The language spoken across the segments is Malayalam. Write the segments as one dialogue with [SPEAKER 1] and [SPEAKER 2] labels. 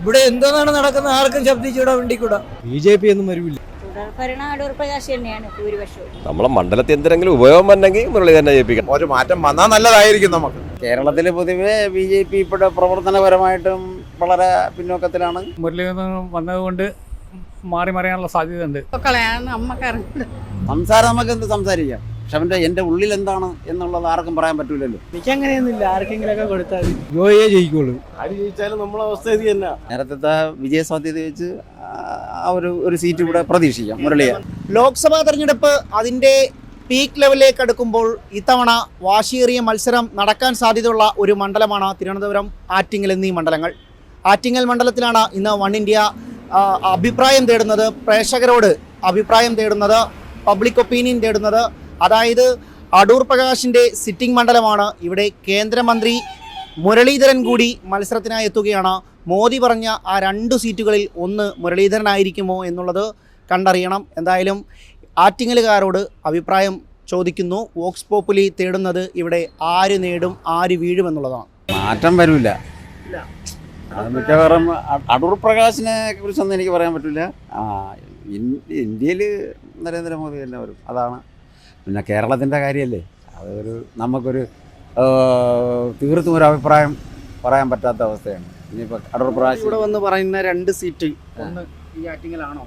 [SPEAKER 1] ഇവിടെ എന്താണ് നടക്കുന്നത്? ആർക്കും ശബ്ദിച്ചൂടാ വേണ്ടിക്കൂടാ
[SPEAKER 2] ബി ജെ പി ഒന്നും വരില്ല.
[SPEAKER 3] ഭൂരിപക്ഷവും.
[SPEAKER 4] നമ്മളെ മണ്ഡലത്തിൽ എന്തെങ്കിലും ഉപയോഗം വന്നെങ്കിൽ മുരളി തന്നെ ജയിപ്പിക്കാം
[SPEAKER 5] ഒരു മാറ്റം വന്നാൽ നല്ലതായിരിക്കും നമുക്ക്.
[SPEAKER 6] കേരളത്തിൽ പൊതുവെ ബി ജെ പി ഇപ്പോഴത്തെ പ്രവർത്തനപരമായിട്ടും വളരെ പിന്നോക്കത്തിലാണ്.
[SPEAKER 7] മുരളീധരൻ വന്നതുകൊണ്ട് മാറി മറിയാനുള്ള
[SPEAKER 3] സാധ്യത ഉണ്ട്
[SPEAKER 6] സംസാരം നമുക്ക് എന്ത് സംസാരിക്കാം? പക്ഷെ അവന്റെ എന്റെ ഉള്ളിൽ എന്താണ് എന്നുള്ളത് ആർക്കും പറയാൻ പറ്റൂലല്ലോ.
[SPEAKER 1] എനിക്ക് അങ്ങനെയൊന്നുമില്ല. ആർക്കെങ്കിലും ഒക്കെ കൊടുത്താൽ
[SPEAKER 2] ജോയെ ജയിക്കുള്ളൂ.
[SPEAKER 5] ആര് ജയിച്ചാലും നമ്മളെ അവസ്ഥ ഇത് തന്നെ.
[SPEAKER 6] നേരത്തെ വിജയ സാധ്യത വെച്ച് ആ ഒരു ഒരു സീറ്റ് ഇവിടെ പ്രതീക്ഷിക്കാം. മുരളിയെ.
[SPEAKER 8] ലോക്സഭാ തെരഞ്ഞെടുപ്പ് അതിന്റെ പീക്ക് ലെവലിലേക്ക് അടുക്കുമ്പോൾ ഇത്തവണ വാശിയേറിയ മത്സരം നടക്കാൻ സാധ്യതയുള്ള ഒരു മണ്ഡലമാണ് തിരുവനന്തപുരം ആറ്റിങ്ങൽ എന്നീ മണ്ഡലങ്ങൾ. ആറ്റിങ്ങൽ മണ്ഡലത്തിലാണ് ഇന്ന് വൺ ഇന്ത്യ അഭിപ്രായം തേടുന്നത് പ്രേക്ഷകരോട് അഭിപ്രായം തേടുന്നത് പബ്ലിക് ഒപ്പീനിയൻ തേടുന്നത് അതായത് അടൂർ പ്രകാശിന്റെ സിറ്റിംഗ് മണ്ഡലമാണ്. ഇവിടെ കേന്ദ്രമന്ത്രി മുരളീധരൻ കൂടി മത്സരത്തിനായി എത്തുകയാണ്. മോദി പറഞ്ഞ ആ രണ്ട് സീറ്റുകളിൽ ഒന്ന് മുരളീധരനായിരിക്കുമോ എന്നുള്ളത് കണ്ടറിയണം. എന്തായാലും ആറ്റിങ്ങലുകാരോട് അഭിപ്രായം ചോദിക്കുന്നു. വോക്സ് പോപ്പുലി തേടുന്നത് ഇവിടെ ആര് നേടും ആര് വീഴും എന്നുള്ളതാണ്.
[SPEAKER 6] മാറ്റം വരില്ല മിക്കവാറും അടൂർ പ്രകാശിനെ കുറിച്ചൊന്നും എനിക്ക് പറയാൻ പറ്റില്ല ഇന്ത്യയിൽ നരേന്ദ്രമോദി തന്നെ വരും അതാണ് പിന്നെ കേരളത്തിന്റെ കാര്യമല്ലേ? അതൊരു നമുക്കൊരു തീർത്തും ഒരു അഭിപ്രായം പറയാൻ പറ്റാത്ത അവസ്ഥയാണ്. ഇനിയിപ്പോൾ അടൂർ പ്രാവശ്യം
[SPEAKER 8] ഇവിടെ വന്ന് പറയുന്ന രണ്ട് സീറ്റ് ഒന്ന് ഈ ആറ്റിങ്ങലാണോ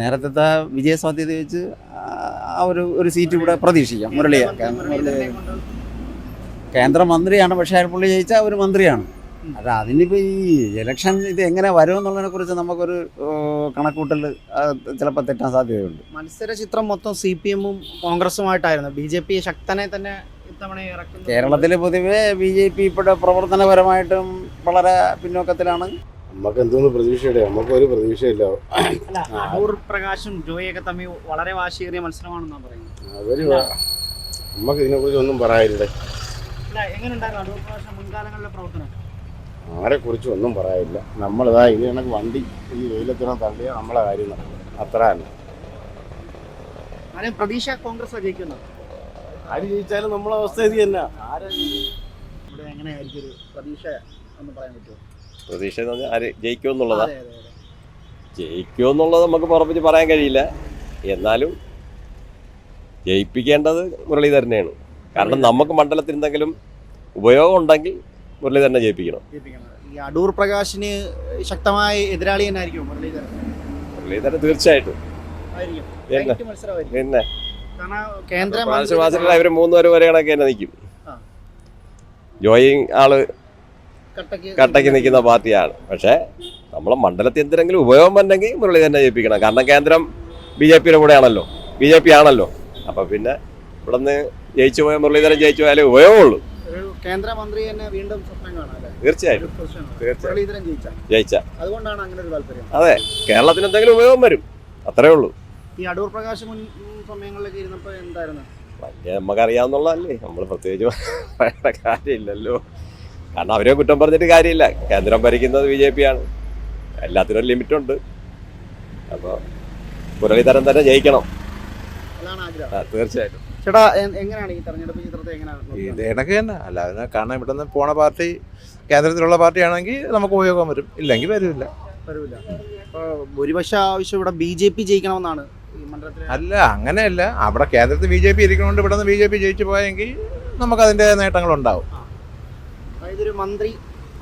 [SPEAKER 6] നേരത്തെ വിജയ സാധ്യത വെച്ച് ആ ഒരു ഒരു സീറ്റ് ഇവിടെ പ്രതീക്ഷിക്കാം. മുരളിയ. മുരളി കേന്ദ്രമന്ത്രിയാണ് പക്ഷേ പുള്ളി ജയിച്ച ഒരു മന്ത്രിയാണ്. അത് അതിനിപ്പോൾ ഈ ഇലക്ഷൻ ഇത് എങ്ങനെ വരുമെന്നുള്ളതിനെ കുറിച്ച് നമുക്കൊരു കണക്കൂട്ടൽ ചിലപ്പോൾ തെറ്റാൻ സാധ്യതയുണ്ട്.
[SPEAKER 8] മത്സര ചിത്രം മൊത്തം സി പി എമ്മും കോൺഗ്രസുമായിട്ടായിരുന്നു. ബി ജെ പി ശക്തനെ തന്നെ
[SPEAKER 6] കേരളത്തിൽ പൊതുവെ ബി ജെ പി ഇപ്പോഴും പ്രവർത്തനപരമായിട്ടും വളരെ പിന്നോക്കത്തിലാണ്.
[SPEAKER 5] നമുക്ക് എന്തോന്ന് പ്രതീക്ഷയുടെ നമുക്ക് ഒരു പ്രതീക്ഷയില്ല
[SPEAKER 8] പ്രകാശും ജോയൊക്കെ തമ്മിൽ വളരെ വാശിയേറിയ മത്സരമാണെന്നാണ് പറയുന്നത്.
[SPEAKER 5] അവർ നമുക്ക് ഇതിനെ കുറിച്ച് ഒന്നും പറയാനില്ല.
[SPEAKER 8] അല്ല എങ്ങനെയുണ്ടായിരുന്നു അടൂർ പ്രകാശം മുൻകാലങ്ങളിലെ പ്രവർത്തനം?
[SPEAKER 5] ആരെ കുറിച്ച് ഒന്നും പറയാനില്ല. നമ്മളിതാ ഇത് കണക്ക് വണ്ടി ഈ വെയിലത്തിനെ തള്ളിയാൽ നമ്മളെ കാര്യം നടക്കും. അത്ര തന്നെ.
[SPEAKER 8] പ്രതീക്ഷ കോൺഗ്രസ് ജയിക്കുന്നത്?
[SPEAKER 5] ആര് ജയിച്ചാലും നമ്മളെ അവസ്ഥ ഇത് തന്നെ.
[SPEAKER 8] ഇവിടെ എങ്ങനെയായിരിക്കും ഒരു പ്രതീക്ഷ എന്ന് പറയാൻ പറ്റുമോ?
[SPEAKER 4] പ്രതീക്ഷ എന്ന് പറഞ്ഞാൽ ആര് ജയിക്കുമെന്നുള്ളതാ
[SPEAKER 8] അതെ, അതെ, അതെ.
[SPEAKER 4] ജയിക്കുമെന്നുള്ളത് നമുക്ക് ഉറപ്പിച്ച് പറയാൻ കഴിയില്ല. എന്നാലും ജയിപ്പിക്കേണ്ടത് മുരളീധരനെയാണ്. കാരണം നമുക്ക് മണ്ഡലത്തിൽ എന്തെങ്കിലും ഉപയോഗം ഉണ്ടെങ്കിൽ മുരളീധരനെ ജയിപ്പിക്കണം.
[SPEAKER 8] ഈ അടൂർ പ്രകാശിന് ശക്തമായ എതിരാളി തന്നെ ആയിരിക്കും മുരളീധരൻ?
[SPEAKER 4] മുരളീധരൻ തീർച്ചയായിട്ടും. പിന്നെ.
[SPEAKER 8] കേന്ദ്ര
[SPEAKER 4] മൂന്ന് മൂന്നുപേരും വരെ കണക്ക് നിൽക്കും
[SPEAKER 8] ജോയിങ്
[SPEAKER 4] ജോയി ആൾ
[SPEAKER 8] കട്ടക്ക്
[SPEAKER 4] നിൽക്കുന്ന പാർട്ടിയാണ്. പക്ഷേ നമ്മളെ മണ്ഡലത്തിൽ എന്തെങ്കിലും ഉപയോഗം വന്നെങ്കിൽ മുരളീധരനെ ജയിപ്പിക്കണം. കാരണം കേന്ദ്രം ബി ജെ പിയുടെ കൂടെയാണല്ലോ. ബി ജെ പി ആണല്ലോ. അപ്പം പിന്നെ ഇവിടെ നിന്ന് ജയിച്ചു പോയാൽ മുരളീധരൻ ജയിച്ചു പോയാലേ ഉപയോഗമുള്ളൂ.
[SPEAKER 8] കേന്ദ്രമന്ത്രി തന്നെ വീണ്ടും സ്വപ്നം കാണാം അല്ലേ?
[SPEAKER 4] തീർച്ചയായിട്ടും.
[SPEAKER 8] ഒരു പ്രശ്നം.
[SPEAKER 4] തീർച്ചയായും
[SPEAKER 8] ജയിച്ച. അതുകൊണ്ടാണ് അങ്ങനെ ഒരു താല്പര്യം.
[SPEAKER 4] അതെ കേരളത്തിന് എന്തെങ്കിലും ഉപയോഗം വരും. അത്രേ ഉള്ളൂ.
[SPEAKER 8] ഈ അടൂർ പ്രകാശ് മുൻ സമയങ്ങളിലൊക്കെ ഇരുന്നപ്പോൾ എന്തായിരുന്നു?
[SPEAKER 4] വലിയ നമുക്കറിയാവുന്നുള്ളതല്ലേ നമ്മൾ പ്രത്യേകിച്ച് പറയേണ്ട കാര്യമില്ലല്ലോ. കാരണം അവരെ കുറ്റം പറഞ്ഞിട്ട് കാര്യമില്ല. കേന്ദ്രം ഭരിക്കുന്നത് ബി ജെ പി ആണ്. എല്ലാത്തിനും ഒരു ലിമിറ്റുണ്ട്. അപ്പോൾ മുരളീധരൻ തന്നെ ജയിക്കണം. തീർച്ചയായിട്ടും.
[SPEAKER 8] ചേട്ടാ എങ്ങനെയാണ് ഈ തെരഞ്ഞെടുപ്പ് ചിത്രത്തെ എങ്ങനെയാണ്
[SPEAKER 5] ഇത്? തന്നെ. അല്ലാതെ കാരണം ഇവിടെ നിന്ന് പോണ പാർട്ടി കേന്ദ്രത്തിലുള്ള പാർട്ടിയാണെങ്കിൽ നമുക്ക് ഉപയോഗം വരും. ഇല്ലെങ്കിൽ വരില്ല.
[SPEAKER 8] വരില്ല. അപ്പോൾ ഭൂരിപക്ഷ ആവശ്യം ഇവിടെ ബി ജെ പി ജയിക്കണമെന്നാണ്
[SPEAKER 5] അല്ല അങ്ങനെയല്ല. അവിടെ കേന്ദ്രത്തിൽ ബി ജെ പി ഇരിക്കണോണ്ട് ഇവിടെ നിന്ന് ബി ജെ പി ജയിച്ചു പോയെങ്കിൽ നമുക്കതിന്റെ നേട്ടങ്ങളുണ്ടാവും.
[SPEAKER 8] അതായത് ഉണ്ടാവും മന്ത്രി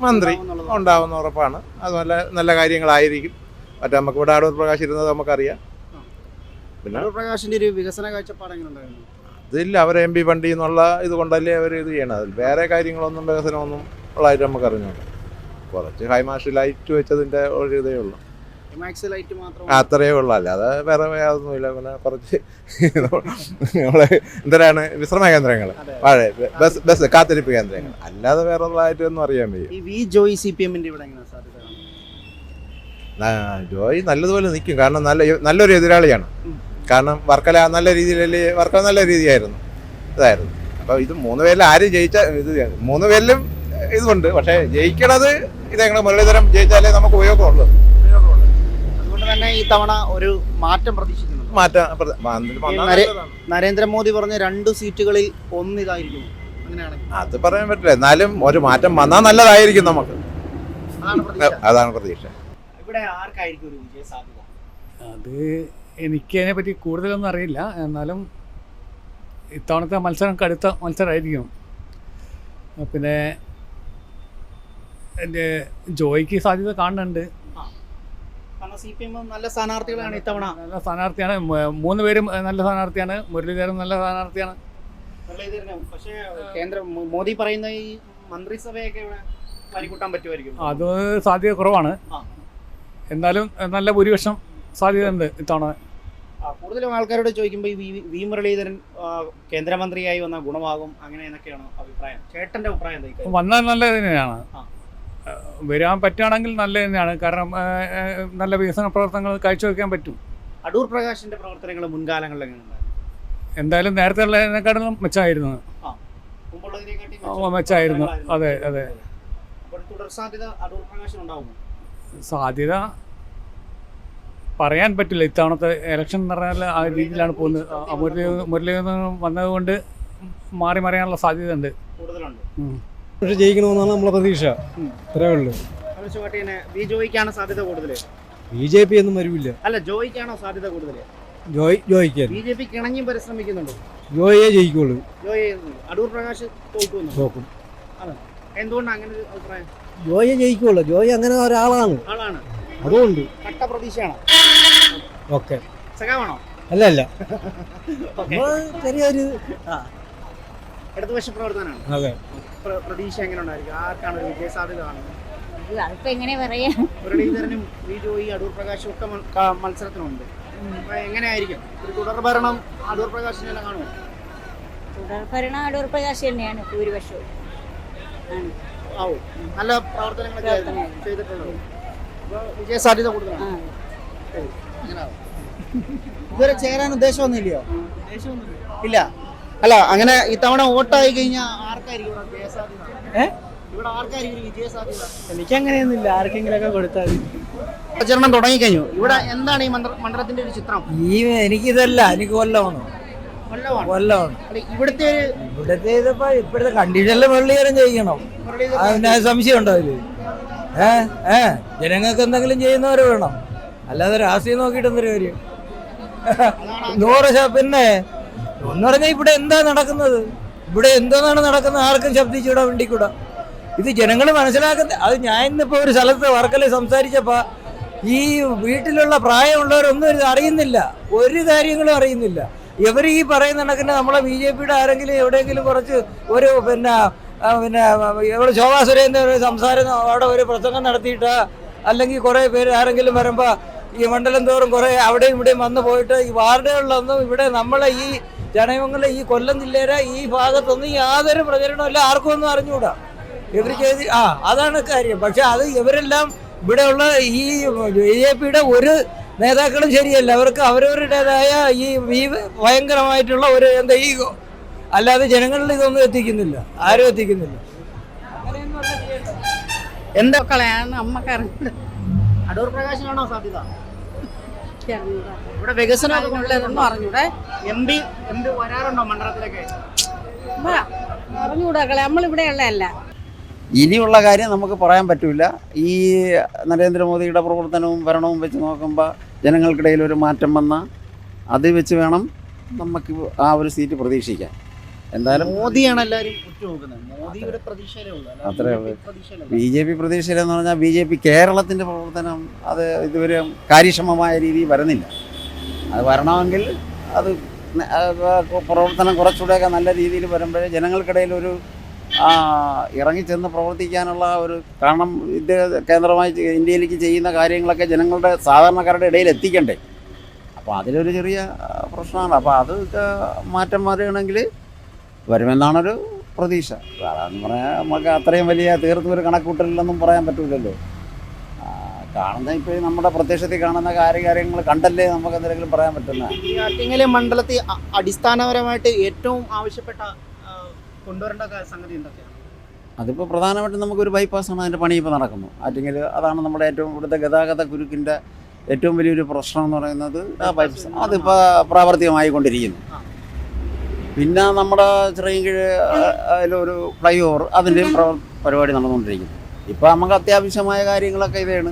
[SPEAKER 5] മന്ത്രി. ഉണ്ടാവുന്ന ഉറപ്പാണ്. അത് നല്ല നല്ല കാര്യങ്ങളായിരിക്കും. മറ്റേ നമുക്ക് ഇവിടെ അടൂർ പ്രകാശ് ഇരുന്നത് നമുക്കറിയാം പിന്നെ
[SPEAKER 8] പ്രകാശിന്റെ ഒരു വികസന കാഴ്ചപ്പാട് എങ്ങനെ ഉണ്ടായിരുന്നു?
[SPEAKER 5] അതില്ല അവർ എം പി ഫണ്ട് എന്നുള്ള ഇത് കൊണ്ടല്ലേ അവർ ഇത് ചെയ്യണത്. അതിൽ വേറെ കാര്യങ്ങളൊന്നും വികസനമൊന്നും ഉള്ളതായിട്ട് നമുക്ക് അറിഞ്ഞുണ്ട് കുറച്ച് ഹൈമാഷ് ലൈറ്റ് വെച്ചതിന്റെ ഒരു ഇതേ ഉള്ളൂ. അത്രയേ ഉള്ളൂ. അല്ലാതെ വേറെ ഒന്നുമില്ല പിന്നെ കുറച്ച് നമ്മളെ എന്തരാണ് വിശ്രമ കേന്ദ്രങ്ങൾ. പഴയ ബസ് ബസ് കാത്തിരിപ്പ് കേന്ദ്രങ്ങൾ. അല്ലാതെ വേറെ ഉള്ളതായിട്ട് ഒന്നും അറിയാൻ വയ്യ.
[SPEAKER 8] ജോയി സി പി ഇവിടെ
[SPEAKER 5] ജോയി നല്ലതുപോലെ നിൽക്കും. കാരണം നല്ല നല്ലൊരു എതിരാളിയാണ്. കാരണം വർക്കല നല്ല രീതിയിലല്ലേ വർക്കല നല്ല രീതിയായിരുന്നു. ഇതായിരുന്നു അപ്പോൾ ഇത് മൂന്ന് പേരിൽ ആര് ജയിച്ച ഇത് മൂന്ന് പേരിലും ഇതുണ്ട്. പക്ഷേ ജയിക്കണത് ഇതെങ്ങനെ മുരളീധരം ജയിച്ചാലേ നമുക്ക് ഉപയോഗമുള്ളൂ.
[SPEAKER 8] അതുകൊണ്ട് തന്നെ ഈ തവണ ഒരു മാറ്റം പ്രതീക്ഷിക്കുന്നു
[SPEAKER 5] മാറ്റം.
[SPEAKER 8] നരേന്ദ്രമോദി പറഞ്ഞ രണ്ട് സീറ്റുകളിൽ ഒന്ന് ഇതായിരിക്കും.
[SPEAKER 5] അത് പറയാൻ പറ്റില്ല. എന്നാലും ഒരു മാറ്റം വന്നാൽ നല്ലതായിരിക്കും നമുക്ക്.
[SPEAKER 8] അതാണ് പ്രതീക്ഷ.
[SPEAKER 5] അതാണ് പ്രതീക്ഷ.
[SPEAKER 8] ഇവിടെ ആർക്കായിരിക്കും ഒരു വിജയ സാധ്യത
[SPEAKER 7] അത് എനിക്ക് പറ്റി കൂടുതലൊന്നും അറിയില്ല. എന്നാലും ഇത്തവണത്തെ മത്സരം കടുത്ത മത്സരമായിരിക്കും. പിന്നെ എന്റെ ജോയിക്ക് സാധ്യത കാണുന്നുണ്ട്.
[SPEAKER 8] നല്ല സ്ഥാനാർത്ഥികളാണ് ഇത്തവണ.
[SPEAKER 7] നല്ല സ്ഥാനാർത്ഥിയാണ്. മൂന്ന് പേരും നല്ല സ്ഥാനാർത്ഥിയാണ്. മുരളീധരൻ നല്ല സ്ഥാനാർത്ഥിയാണ്.
[SPEAKER 8] പക്ഷേ കേന്ദ്ര മോദി പറയുന്ന ഈ മന്ത്രിസഭയൊക്കെ
[SPEAKER 7] അത് സാധ്യത കുറവാണ്. എന്നാലും നല്ല ഭൂരിപക്ഷം സാധ്യതയുണ്ട് ഇത്തവണ.
[SPEAKER 8] കൂടുതലും ആൾക്കാരോട് ചോദിക്കുമ്പോൾ ഈ വി- വി മുരളീധരൻ കേന്ദ്രമന്ത്രിയായി വന്ന ഗുണമാകും അങ്ങനെ എന്നൊക്കെയാണ് അഭിപ്രായം? ചേട്ടന്റെ അഭിപ്രായം?
[SPEAKER 7] വന്നാൽ നല്ലത് തന്നെയാണ്. വരാൻ പറ്റുകയാണെങ്കിൽ നല്ലത് തന്നെയാണ്. കാരണം നല്ല വികസന പ്രവർത്തനങ്ങൾ കാഴ്ചവെക്കാൻ പറ്റും.
[SPEAKER 8] അടൂർ പ്രകാശിന്റെ പ്രവർത്തനങ്ങൾ മുൻകാലങ്ങളിൽ എങ്ങനെ
[SPEAKER 7] എന്തായാലും നേരത്തെ ഉള്ളതിനെക്കാട്ടിലും മെച്ചമായിരുന്നു മെച്ചമായിരുന്നു. അതെ, അതെ.
[SPEAKER 8] സാധ്യത അടൂർ പ്രകാശിന് ഉണ്ടാവുമോ
[SPEAKER 7] സാധ്യത പറയാൻ പറ്റില്ല. ഇത്തവണത്തെ ഇലക്ഷൻ എന്ന് പറഞ്ഞാൽ ആ രീതിയിലാണ് പോകുന്നത്. മുരളി മുരളീധരൻ വന്നതുകൊണ്ട് മാറി മറിയാനുള്ള സാധ്യതയുണ്ട്.
[SPEAKER 8] കൂടുതലുണ്ട്.
[SPEAKER 7] ഉം.
[SPEAKER 2] പക്ഷെ ജയിക്കണമെന്നാണ് നമ്മളെ പ്രതീക്ഷ. ഇത്രേ ഉള്ളൂ.
[SPEAKER 8] ആവശ്യമായിട്ട് ബി ജോയിക്കാണ് സാധ്യത കൂടുതൽ
[SPEAKER 2] ബി ജെ പി ഒന്നും വരില്ല.
[SPEAKER 8] അല്ല ജോയിക്കാണോ സാധ്യത കൂടുതൽ
[SPEAKER 2] ജോയ് ജോയിക്കാൻ.
[SPEAKER 8] ബി ജെ പി കിണഞ്ഞി പരിശ്രമിക്കുന്നുണ്ട്?
[SPEAKER 2] ജോയിയെ ജയിക്കുള്ളൂ.
[SPEAKER 8] ജോയി. അടൂർ പ്രകാശ്
[SPEAKER 2] നോക്കും
[SPEAKER 8] എന്തുകൊണ്ടാണ് അങ്ങനെ ഒരു അഭിപ്രായം?
[SPEAKER 2] ജോയിയെ ജയിക്കുള്ളൂ. ജോയി അങ്ങനെ ഒരാളാണ്.
[SPEAKER 8] ആളാണ്.
[SPEAKER 2] അതുകൊണ്ട്.
[SPEAKER 8] കട്ട പ്രതീക്ഷയാണ്
[SPEAKER 2] ഓക്കെ.
[SPEAKER 8] സഖാവാണോ?
[SPEAKER 2] അല്ല അല്ല ചെറിയൊരു
[SPEAKER 8] ഇടതുപക്ഷ പ്രവർത്തനമാണ്
[SPEAKER 2] അതെ.
[SPEAKER 8] പ്ര- പ്രതീക്ഷ എങ്ങനെ ഉണ്ടായിരിക്കും ആർക്കാണ് ഒരു വിജയ സാധ്യത കാണുന്നത്?
[SPEAKER 3] ഇത് അതിപ്പോ എങ്ങനെ പറയാം?
[SPEAKER 8] മുരളീധരനും വി ജോയി അടൂർ പ്രകാശും ഒക്കെ മൽ- ക- മത്സരത്തിനുണ്ട്. അപ്പൊ എങ്ങനെയായിരിക്കും? ഒരു തുടർ ഭരണം അടൂർ പ്രകാശിന് തന്നെ കാണുമോ?
[SPEAKER 3] തുടർഭരണം അടൂർ പ്രകാശ് തന്നെയാണ് ഭൂരിപക്ഷവും. ആണ്.
[SPEAKER 8] ആവും. നല്ല പ്രവർത്തനങ്ങളൊക്കെ. ചെയ്തിട്ടുള്ളത്. വിജയ സാധ്യത കൂടുതലാണ്. ഇതുവരെ ചേരാൻ ഉദ്ദേശമൊന്നുമില്ലയോ? ഇല്ല. അല്ല അങ്ങനെ ഇത്തവണ വോട്ടായി കഴിഞ്ഞാൽ ആർക്കായിരിക്കും ഇവിടെ വിജയ
[SPEAKER 1] ഏ?
[SPEAKER 8] ഇവിടെ ആർക്കായിരിക്കും വിജയ സാധ്യത
[SPEAKER 1] എനിക്ക് അങ്ങനെയൊന്നുമില്ല ആർക്കെങ്കിലൊക്കെ കൊടുത്താൽ
[SPEAKER 8] പ്രചരണം തുടങ്ങിക്കഴിഞ്ഞു. ഇവിടെ എന്താണ് ഈ മണ്ഡ- മണ്ഡലത്തിന്റെ ഒരു ചിത്രം?
[SPEAKER 1] ഈ എനിക്കിതല്ല എനിക്ക് കൊല്ലമാണ്.
[SPEAKER 8] കൊല്ലമാണ്. ഇവിടുത്തെ ഇവിടത്തെ
[SPEAKER 1] ഇവിടുത്തെ ഇതിപ്പോ ഇപ്പോഴത്തെ കണ്ടീഷനിൽ വെള്ളിയേരം ചെയ്യണം
[SPEAKER 8] മുരളീധരൻ
[SPEAKER 1] അതിന് സംശയം ഉണ്ടോ അതിൽ? ഏ ഏ ജനങ്ങൾക്ക് എന്തെങ്കിലും ചെയ്യുന്നവര് വേണം. അല്ലാതെ രാഷ്ട്രീയം നോക്കിയിട്ട് എന്തൊരു കാര്യം? നൂറ് പിന്നെ എന്ന് പറഞ്ഞാൽ ഇവിടെ എന്താ നടക്കുന്നത്? ഇവിടെ എന്താണ് നടക്കുന്നത്? ആർക്കും ശബ്ദിച്ചൂടാ വേണ്ടിക്കൂടാ ഇത് ജനങ്ങൾ മനസ്സിലാക്കുന്ന അത് ഞാൻ ഇന്നിപ്പോ ഒരു സ്ഥലത്ത് വർക്കല സംസാരിച്ചപ്പോൾ ഈ വീട്ടിലുള്ള പ്രായമുള്ളവരൊന്നും ഇത് അറിയുന്നില്ല. ഒരു കാര്യങ്ങളും അറിയുന്നില്ല. ഇവർ ഈ പറയുന്ന കണക്കിന് നമ്മളെ ബി ജെ പിയുടെ ആരെങ്കിലും എവിടെയെങ്കിലും കുറച്ച് ഒരു പിന്നെ പിന്നെ ഇവിടെ ശോഭാ സുരേന്ദ്രൻ സംസാരം അവിടെ ഒരു പ്രസംഗം നടത്തിയിട്ട് അല്ലെങ്കിൽ കുറേ പേര് ആരെങ്കിലും വരുമ്പോൾ ഈ മണ്ഡലം തോറും കുറേ അവിടെയും ഇവിടെയും വന്നു പോയിട്ട് ഈ വാർഡുകളിലൊന്നും ഇവിടെ നമ്മളെ ഈ ജനങ്ങളെ ഈ കൊല്ലം ജില്ലയിലെ ഈ ഭാഗത്തൊന്നും യാതൊരു പ്രചരണമില്ല ആർക്കും ഒന്നും അറിഞ്ഞുകൂടാ. ഇവർ ചെയ്ത് ആ അതാണ് കാര്യം. പക്ഷെ അത് ഇവരെല്ലാം ഇവിടെയുള്ള ഈ ബി ജെ പിയുടെ ഒരു നേതാക്കളും ശരിയല്ല. അവർക്ക് അവരവരുടേതായ ഈ ഈ ഭയങ്കരമായിട്ടുള്ള ഒരു എന്താ ഈഗോ അല്ലാതെ ജനങ്ങളിൽ ഇതൊന്നും എത്തിക്കുന്നില്ല. ആരും എത്തിക്കുന്നില്ല.
[SPEAKER 8] എന്താ
[SPEAKER 3] നമ്മക്കറിഞ്ഞത്
[SPEAKER 8] അടൂർ പ്രകാശിനാണോ സാധ്യത? ഇവിടെ വികസനം
[SPEAKER 3] പറഞ്ഞൂടെ
[SPEAKER 8] എം പി എം പി വരാറുണ്ടോ മണ്ഡലത്തിലേക്ക്?
[SPEAKER 3] അറിഞ്ഞൂടാക്കളെ നമ്മളിവിടെ ഉള്ളതല്ല.
[SPEAKER 6] ഇനിയുള്ള കാര്യം നമുക്ക് പറയാൻ പറ്റില്ല ഈ നരേന്ദ്രമോദിയുടെ പ്രവർത്തനവും ഭരണവും വെച്ച് നോക്കുമ്പോൾ ജനങ്ങൾക്കിടയിൽ ഒരു മാറ്റം വന്ന അത് വെച്ച് വേണം നമുക്ക് ആ ഒരു സീറ്റ് പ്രതീക്ഷിക്കാൻ. എന്തായാലും
[SPEAKER 8] മോദിയാണ് എല്ലാവരും ഉറ്റുനോക്കുന്നത്. മോദി ഒരു പ്രതീക്ഷയിലേ ഉള്ളൂ. അല്ലാതെ
[SPEAKER 6] അത്രേ ഉള്ളൂ. ബി ജെ പി പ്രതീക്ഷയിലെന്ന് പറഞ്ഞാൽ ബി ജെ പി കേരളത്തിന്റെ പ്രവർത്തനം അത് ഇതുവരെ കാര്യക്ഷമമായ രീതിയിൽ വരുന്നില്ല. അത് വരണമെങ്കിൽ അത് പ്രവർത്തനം കുറച്ചുകൂടെയൊക്കെ നല്ല രീതിയിൽ വരുമ്പോഴേ ജനങ്ങൾക്കിടയിൽ ഒരു ഇറങ്ങിച്ചെന്ന് പ്രവർത്തിക്കാനുള്ള ഒരു കാരണം ഇത് കേന്ദ്രമായി ഇന്ത്യയിലേക്ക് ചെയ്യുന്ന കാര്യങ്ങളൊക്കെ ജനങ്ങളുടെ സാധാരണക്കാരുടെ ഇടയിൽ എത്തിക്കണ്ടേ? അപ്പോൾ അതിലൊരു ചെറിയ പ്രശ്നമാണ്. അപ്പോൾ അത് മാറ്റം വരികയാണെങ്കിൽ വരുമെന്നാണൊരു പ്രതീക്ഷ. വേറെന്ന് പറഞ്ഞാൽ നമുക്ക് അത്രയും വലിയ തീർത്തും ഒരു കണക്കൂട്ടലില്ലെന്നും പറയാൻ പറ്റില്ലല്ലോ കാണുന്ന ഇപ്പോൾ നമ്മുടെ പ്രത്യക്ഷത്തിൽ കാണുന്ന കാര്യകാര്യങ്ങൾ കണ്ടല്ലേ നമുക്ക് എന്തെങ്കിലും പറയാൻ പറ്റുന്ന?
[SPEAKER 8] ആറ്റിങ്ങലെ മണ്ഡലത്തിൽ അടിസ്ഥാനപരമായിട്ട് ഏറ്റവും ആവശ്യപ്പെട്ട കൊണ്ടുവരേണ്ട സംഗതി എന്തൊക്കെയാണ്?
[SPEAKER 6] അതിപ്പോൾ പ്രധാനമായിട്ടും നമുക്കൊരു ബൈപ്പാസാണ് അതിന്റെ പണി ഇപ്പോൾ നടക്കുന്നു. ആറ്റിങ്ങൽ അതാണ് നമ്മുടെ ഏറ്റവും ഇവിടുത്തെ ഗതാഗത കുരുക്കിന്റെ ഏറ്റവും വലിയൊരു പ്രശ്നം എന്ന് പറയുന്നത് ആ ബൈപ്പാസ് അതിപ്പോൾ പ്രാവർത്തികമായിക്കൊണ്ടിരിക്കുന്നു. പിന്നെ നമ്മുടെ ചിറയൻകീഴ് അതിലൊരു ഫ്ലൈ ഓവർ അതിന്റെയും പരിപാടി നടന്നുകൊണ്ടിരിക്കുന്നു. ഇപ്പം നമുക്ക് അത്യാവശ്യമായ കാര്യങ്ങളൊക്കെ ഇതാണ്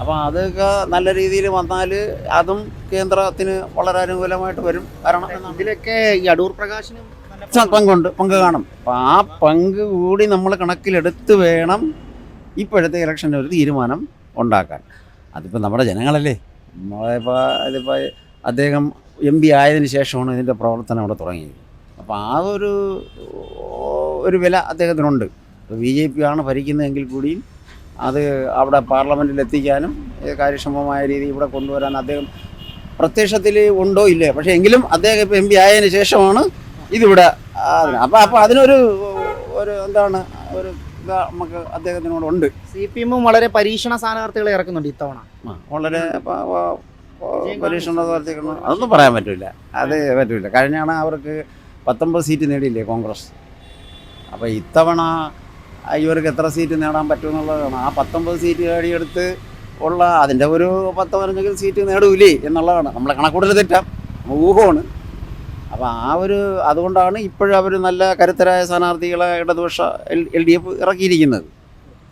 [SPEAKER 6] അപ്പം അതൊക്കെ നല്ല രീതിയിൽ വന്നാൽ അതും കേന്ദ്രത്തിന് വളരെ അനുകൂലമായിട്ട് വരും. കാരണം
[SPEAKER 8] ഇതിലൊക്കെ ഈ അടൂർ പ്രകാശനും
[SPEAKER 6] പങ്കുണ്ട് പങ്ക് കാണും. അപ്പം ആ പങ്ക് കൂടി നമ്മൾ കണക്കിലെടുത്ത് വേണം ഇപ്പോഴത്തെ ഇലക്ഷന്റെ ഒരു തീരുമാനം ഉണ്ടാക്കാൻ. അതിപ്പോൾ നമ്മുടെ ജനങ്ങളല്ലേ? നമ്മളിപ്പോൾ ഇതിപ്പോൾ അദ്ദേഹം എം പി ആയതിനു ശേഷമാണ് ഇതിന്റെ പ്രവർത്തനം അവിടെ തുടങ്ങിയത് അപ്പോൾ ആ ഒരു ഒരു വില അദ്ദേഹത്തിനുണ്ട്. ബി ജെ പി ആണ് ഭരിക്കുന്നതെങ്കിൽ കൂടിയും അത് അവിടെ പാർലമെന്റിൽ എത്തിക്കാനും കാര്യക്ഷമമായ രീതി ഇവിടെ കൊണ്ടുവരാൻ അദ്ദേഹം പ്രത്യക്ഷത്തിൽ ഉണ്ടോ ഇല്ലേ? പക്ഷേ എങ്കിലും അദ്ദേഹം ഇപ്പോൾ എം പി ആയതിനു ശേഷമാണ് ഇതിവിടെ അപ്പോൾ അപ്പോൾ അതിനൊരു ഒരു എന്താണ് ഒരു നമുക്ക് നമുക്ക് അദ്ദേഹത്തിനോടുണ്ട്
[SPEAKER 8] സി പി എമ്മും വളരെ പരീക്ഷണ സ്ഥാനാർത്ഥികളെ ഇറക്കുന്നുണ്ട് ഇത്തവണ.
[SPEAKER 6] വളരെ പരീക്ഷണ സ്ഥാനാർത്ഥികൾ അതൊന്നും പറയാൻ പറ്റില്ല അത് പറ്റില്ല കഴിഞ്ഞാണ് അവർക്ക് പത്തൊമ്പത് സീറ്റ് നേടിയില്ലേ കോൺഗ്രസ്? അപ്പോൾ ഇത്തവണ ഇവർക്ക് എത്ര സീറ്റ് നേടാൻ പറ്റുമെന്നുള്ളതാണ്. ആ പത്തൊമ്പത് സീറ്റ് നേടിയെടുത്ത് ഉള്ള അതിന്റെ ഒരു പത്ത് പതിനഞ്ചെങ്കിലും സീറ്റ് നേടൂലേ എന്നുള്ളതാണ്. നമ്മളെ കണക്കൂട്ടൽ തെറ്റാം. ഊഹമാണ്. അപ്പോൾ ആ ഒരു അതുകൊണ്ടാണ് ഇപ്പോഴും അവർ നല്ല കരുത്തരായ സ്ഥാനാർത്ഥികളെ ഇടതുപക്ഷ എൽ എൽ ഡി എഫ് ഇറക്കിയിരിക്കുന്നത്.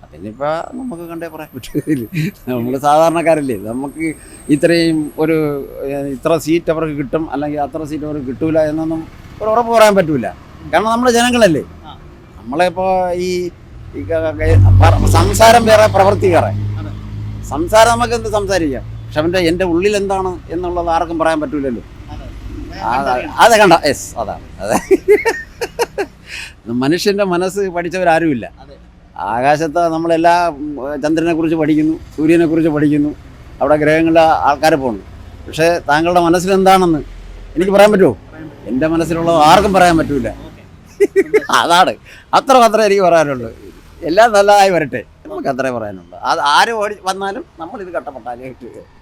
[SPEAKER 6] അതിനിപ്പോൾ നമുക്ക് കണ്ടേ പറയാൻ പറ്റില്ല നമ്മൾ സാധാരണക്കാരല്ലേ. നമുക്ക് ഇത്രയും ഒരു ഇത്ര സീറ്റ് അവർക്ക് കിട്ടും അല്ലെങ്കിൽ അത്ര സീറ്റ് അവർക്ക് കിട്ടൂല എന്നൊന്നും ഒരു ഉറപ്പ് പറയാൻ പറ്റൂല. കാരണം നമ്മുടെ ജനങ്ങളല്ലേ. നമ്മളിപ്പോൾ ഈ സംസാരം വേറെ പ്രവൃത്തി വേറെ. സംസാരം നമുക്ക് എന്ത് സംസാരിക്കാം? പക്ഷെ അവന്റെ എന്റെ ഉള്ളിൽ എന്താണ് എന്നുള്ളത് ആർക്കും പറയാൻ പറ്റൂലല്ലോ. അതെ. കണ്ട? യെസ് അതാണ് അതെ. മനുഷ്യന്റെ മനസ്സ് പഠിച്ചവരാരുമില്ല. ആകാശത്ത് നമ്മളെല്ലാ ചന്ദ്രനെ കുറിച്ച് പഠിക്കുന്നു സൂര്യനെ കുറിച്ച് പഠിക്കുന്നു അവിടെ ഗ്രഹങ്ങളിലെ ആൾക്കാരെ പോകുന്നു. പക്ഷേ താങ്കളുടെ മനസ്സിൽ എന്താണെന്ന് എനിക്ക് പറയാൻ പറ്റുമോ? എന്റെ മനസ്സിലുള്ളത് ആർക്കും പറയാൻ പറ്റൂല. അതാണ്. അത്ര മാത്രമേ എനിക്ക് പറയാനുള്ളൂ. എല്ലാം നല്ലതായി വരട്ടെ. നമുക്ക് അത്രേ പറയാനുള്ളൂ. അത് ആര് ഓടി വന്നാലും നമ്മളിത് കട്ടപ്പെട്ടാലേ ഓക്കെ